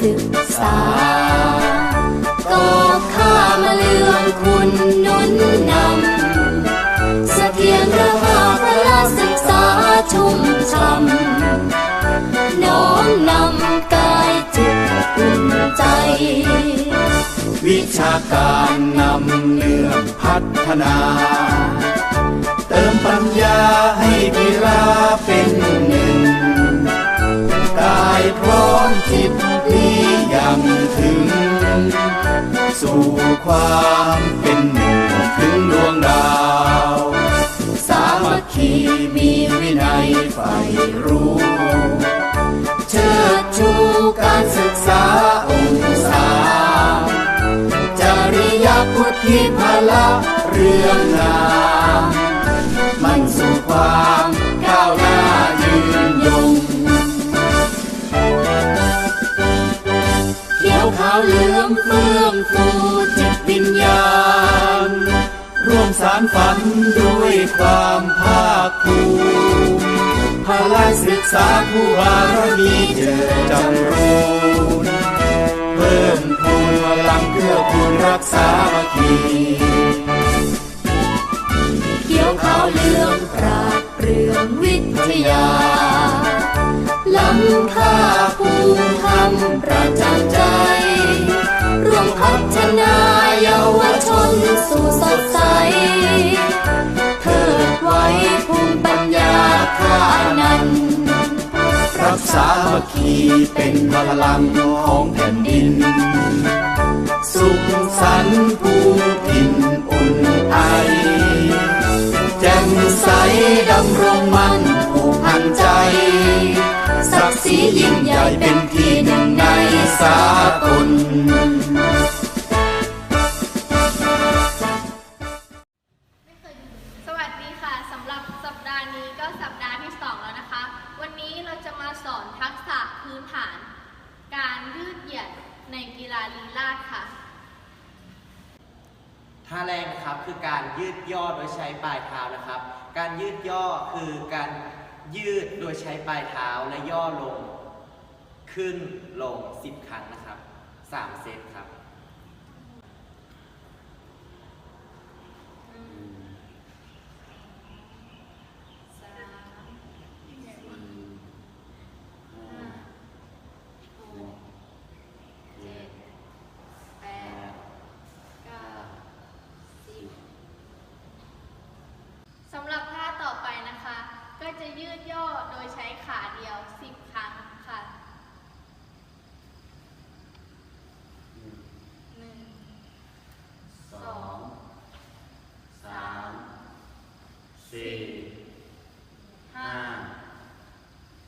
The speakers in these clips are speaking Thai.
ศึกษา ก็ข้ามาเลื่อนคุณนุนนำเสถียรระหาพละศึกษาชุ่มช่ำน้อมนำกายจิตอุ่นใจ วิชาการนำเรื่องพัฒนาเติมปัญญาให้พิราเป็นหนึ่ง พร้อมจิตนี้ยังถึง สู่ความเป็นหนึ่งถึงดวงดาว สามัคคีมีวินัยใฝ่รู้ เชิดชูการศึกษาองศาจริยพุทธิพละเรื่องงาม ขียวขาวเหลืองเฟื่องฟูจิตวิญญาณ ร่วมสารฝันด้วยความภาคภูมิพละศึกษาผู้บารมีเจอจำรูนเพิ่มพูนพลังเพื่อคุณรักษามัคคีเขียวขาวเหลืองปราดเปรื่องวิทยาล้ำค่าภูมิธรรมประจำใจ ร่วมพัฒนาเยาวชนสู่สดใสเทิดไว้ภูมิปัญญาข้านั้นรักษามัคคีเป็นพลังของแผ่นดิน สุขสันต์ภูมิถิ่นอุ่นไอแจ่มใสดำรงมั่นผูกพันใจศักดิ์ศรียิ่งใหญ่เป็นที่หนึ่งในสากล ลาดค่ะ ท่าแรกนะครับคือการยืดย่อโดยใช้ปลายเท้านะครับ การยืดย่อคือการยืดโดยใช้ปลายเท้าและย่อลง ขึ้นลง 10 ครั้งนะครับ 3 เซตครับ เจ็ดแปดเก้าสิบสำหรับท่าต่อไปนะคะ ก็ จะยืดย่อโดยใช้ขาเดียว 10 ครั้งค่ะหนึ่ง สองสามสี่ ห้า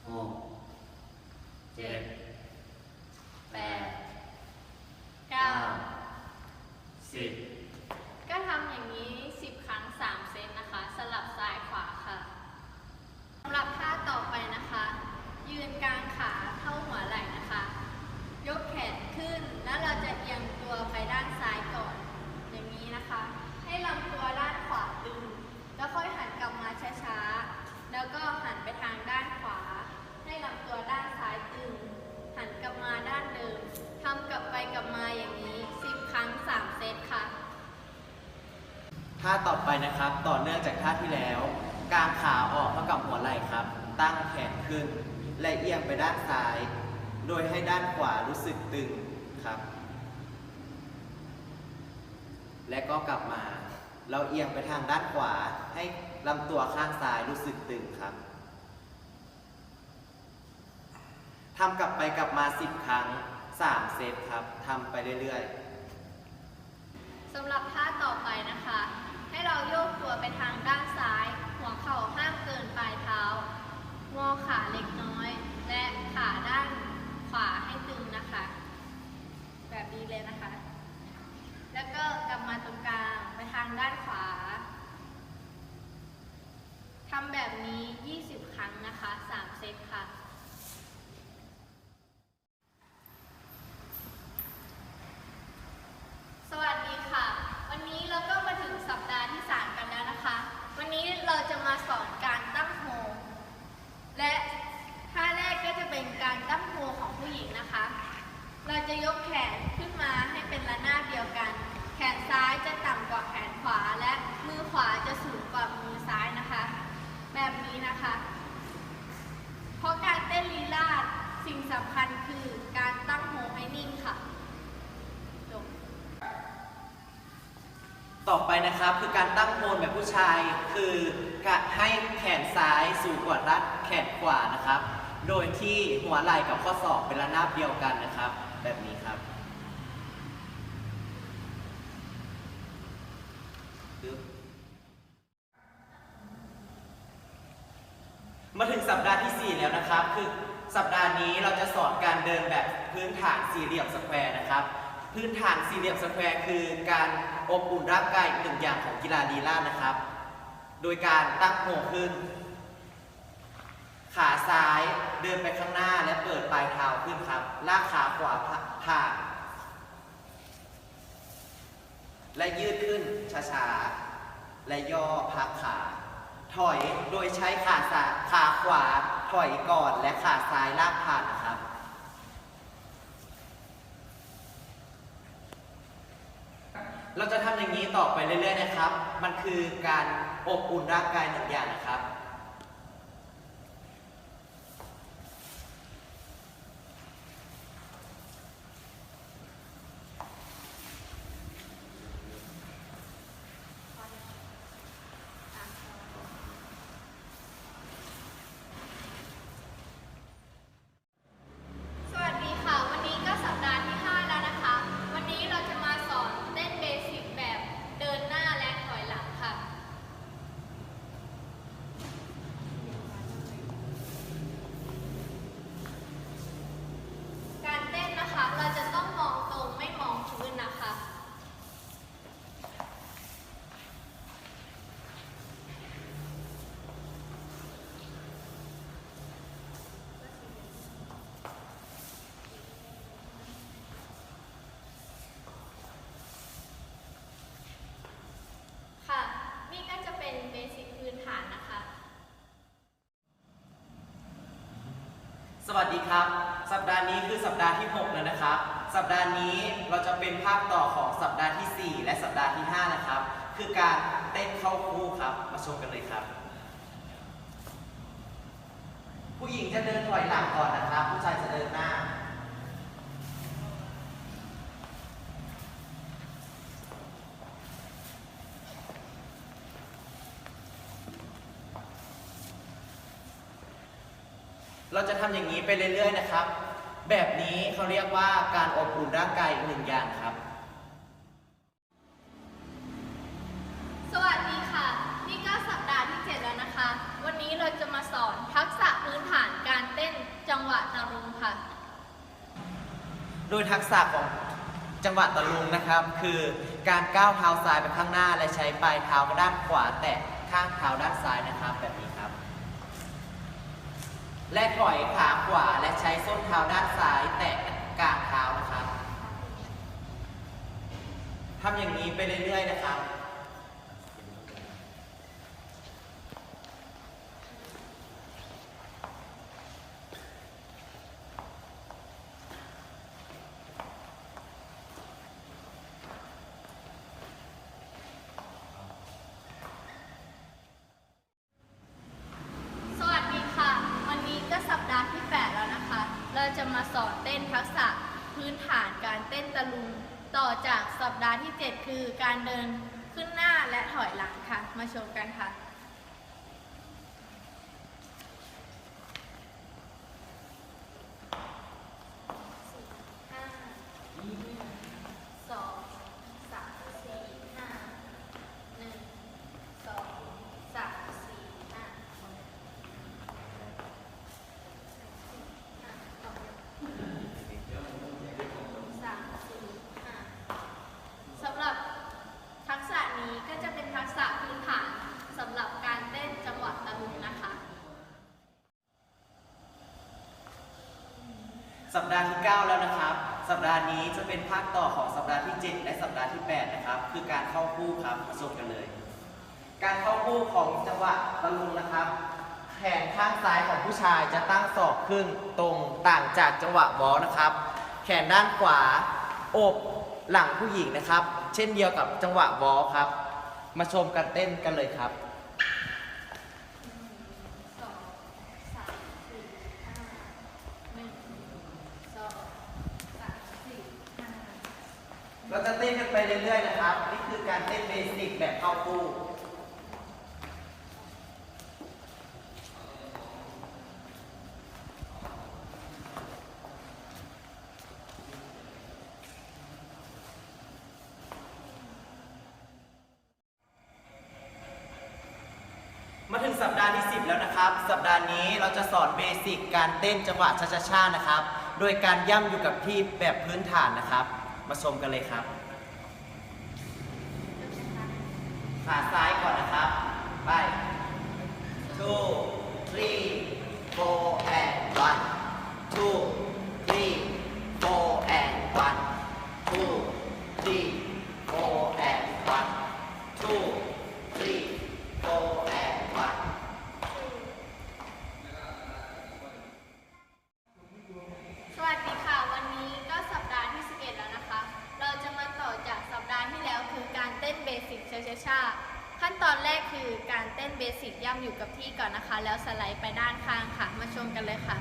หกเจ็ด แปดเก้า สิบ ก็ทำอย่างนี้ 10 ครั้ง 3 เซตนะคะ สลับซ้ายขวาค่ะสำหรับท่าต่อไปนะคะ ยืนกลางขาเท่าหัวไหล่นะคะ ยกแขนขึ้น แล้วเราจะเอียงตัวไปด้านซ้ายก่อน อย่างนี้นะคะ ให้ลำตัวด้านขวาตึง แล้วค่อยหันกลับมาช้าๆ แล้วก็หันไปทางด้านขวา ให้ลำตัวด้านซ้ายตึง หันกลับมาด้านเดิมทำกลับไปกลับมาอย่างนี้ 10 ครั้ง 3 เซตค่ะ ท่าต่อไปนะครับ ต่อเนื่องจากท่าที่แล้วกางขาออกเท่ากับหัวไหล่ครับ ตั้งแขนขึ้น และเอียงไปด้าย โดยให้ด้านขวารู้สึกตึงครับ และก็กลับมา เราเอียงไปทางด้านขวา ให้ลำตัวข้างซ้ายรู้สึกตึงครับทำกลับไปกลับมา 10 ครั้ง 3 เซตครับทำไปเรื่อยๆสำหรับท่าต่อไปนะคะ ให้เราโยกตัวไปทางด้านซ้าย หัวเข่าห้ามเกินปลายเท้า งอขาเล็กน้อย และขาด้านขวาให้ตึงนะคะ แบบนี้เลยนะคะ แล้วก็กลับมาตรงกลางไปทางด้านขวา ทำแบบนี้ 20 ครั้งนะคะ 3 เซตค่ะ สวัสดีค่ะ วันนี้เราก็มาถึงสัปดาห์ที่ 3 กันแล้วนะคะ วันนี้เราจะมา สอนการตั้งโฮและท่าแรกก็จะเป็นการตั้งโฮของผู้หญิงนะคะ เราจะยกแขนขึ้นมาให้เป็นระนาบเดียวกัน แขนซ้ายจะต่ำกว่าแขนขวาและมือขวาจะสูงกว่ามือซ้ายนะคะ แบบนี้นะคะ เพราะการเต้นลีลาดสิ่งสำคัญคือการตั้งโหให้นิ่งค่ะจบ ต่อไปนะครับคือการตั้งโพนแบบผู้ชาย คือการให้แขนซ้ายสูงกว่าด้านแขนขวานะครับ โดยที่หัวไหล่กับข้อศอกเป็นระนาบเดียวกันนะครับ แบบนี้ครับปึ๊บมาถึงสัปดาห์ที่ 4 แล้วนะครับ คือสัปดาห์นี้เราจะสอนการเดินแบบพื้นฐานสี่เหลี่ยมสแควร์นะครับ พื้นฐานสี่เหลี่ยมสแควร์คือการอบอุ่นร่างกายอีกหนึ่งอย่างของกีฬาดีล่านะครับ โดยการตั้งหัวขึ้น ขาซ้ายเดินไปข้างหน้าและเปิดปลายเท้าขึ้นครับ ลากขาขวาผ่าน และยืดขึ้นช้าๆ และย่อพักขา ถอยโดยใช้ขาซ้ายขาขวาถอยก่อนและขาซ้ายลากผ่านนะครับ เราจะทำอย่างนี้ต่อไปเรื่อยๆนะครับ มันคือการอบอุ่นร่างกายหนึ่งอย่างนะครับ สวัสดีค่ะ วันนี้ก็สัปดาห์ที่ 5 แล้วนะคะ วันนี้เราจะมาสอนเต้นเบสิกแบบเดินหน้าและถอยหลังค่ะ การเต้นนะคะ เราจะต้องมองตรงไม่มองพื้นนะคะ ค่ะ นี่ก็จะเป็นเบสิกพื้นฐานนะคะ ส วัสดีครับ สัปดาห์นี้คือสัปดาห์ที่ 6 แล้วนะครับ สัปดาห์นี้เราจะเป็นภาคต่อของสัปดาห์ที่ 4 และสัปดาห์ที่ 5 นะครับ คือการเต้นเข้าคู่ครับ มาชมกันเลยครับ ผู้หญิงจะเดินถอยหลังก่อนนะครับ ผู้ชายจะเดินหน้า เราจะทำอย่างนี้ไปเรื่อยๆนะครับ แบบนี้เขาเรียกว่าการอบอุ่นร่างกายอีกหนึ่งอย่างครับ สวัสดีค่ะ นี่ก็สัปดาห์ที่ 7 แล้วนะคะ วันนี้เราจะมาสอนทักษะพื้นฐานการเต้นจังหวะตะรุงค่ะ โดยทักษะของจังหวะตะลุงนะครับ คือการก้าวเท้าซ้ายไปข้างหน้าและใช้ปลายเท้าด้านขวาแตะข้างเท้าด้านซ้ายนะครับแบบนี้ครับ และถอยขาขวาและใช้ส้นเท้าด้านซ้ายแตะกลางเท้านะครับทำอย่างนี้ไปเรื่อยๆนะครับ สวัสดีค่ะ วันนี้ก็สัปดาห์ที่ 8 แล้วนะคะ เราจะ มาสอนเต้นทักษะพื้นฐานการเต้นตะลุง ต่อจากสัปดาห์ที่ 7 คือการเดินขึ้นหน้าและถอยหลังค่ะ มาชมกันค่ะสำหรับทักษะนี้ก็จะเป็นทักษะพื้นฐานสำหรับการเต้นจังหวะตะลุงนะคะ สัปดาห์ที่ 9 แล้วนะครับ สัปดาห์นี้จะเป็นภาคต่อของสัปดาห์ที่ 7 และสัปดาห์ที่ 8 นะครับ คือการเข้าคู่ครับมาชมกันเลย การเข้าคู่ของจังหวะตะลุงนะครับ แขนข้างซ้ายของผู้ชายจะตั้งศอกขึ้นตรงต่างจากจังหวะวอลนะครับ แขนด้านขวาโอบหลังผู้หญิงนะครับ เช่นเดียวกับจังหวะวอลครับ มาชมกันเต้นกันเลยครับ สองสามสี่ห้าหนึ่งสองสามสี่ห้า เราจะเต้นกันไปเรื่อยๆนะครับ นี่คือการเต้นเบสิกแบบเข้าคู่มาถึงสัปดาห์ที่ 10 แล้วนะครับ สัปดาห์นี้เราจะสอนเบสิกการเต้นจังหวะช้าๆนะครับ โดยการย่ำอยู่กับที่แบบพื้นฐานนะครับ มาชมกันเลยครับขาซ้ายก่อนนะครับ ไป two three four and one two three four and one two three four and one two three four and one สวัสดีค่ะ วันนี้ก็สัปดาห์ที่ 11 แล้วนะคะ เราจะมาต่อจากสัปดาห์ที่แล้วคือการเต้นเบสิกช้าๆขั้นตอนแรกคือการเต้นเบสิกย่ำอยู่กับที่ก่อนนะคะ แล้ว สไลด์ไปด้านข้างค่ะ มาชมกันเลยค่ะ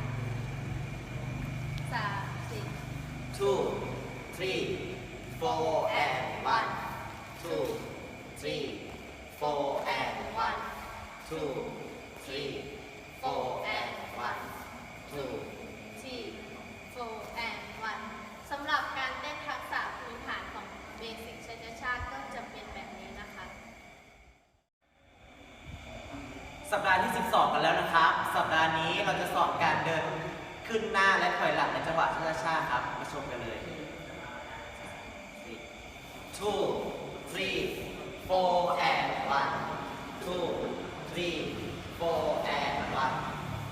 สามสี่ two three four and one two three four and one two three four and one two ที่โฟแอนวันสำหรับการเต้นทักษะพื้นฐานของเบสิกช้าก็จะเป็นแบบนี้นะคะ สัปดาห์ที่ 12 กันแล้วนะครับ สัปดาห์นี้เราจะสอนการเดินขึ้นหน้าและถอยหลังในจังหวะช้าๆครับมาชมกันเลย two three four and one two three four and one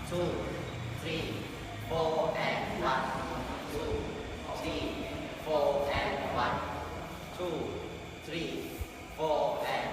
two three four and one two three four and one two three four and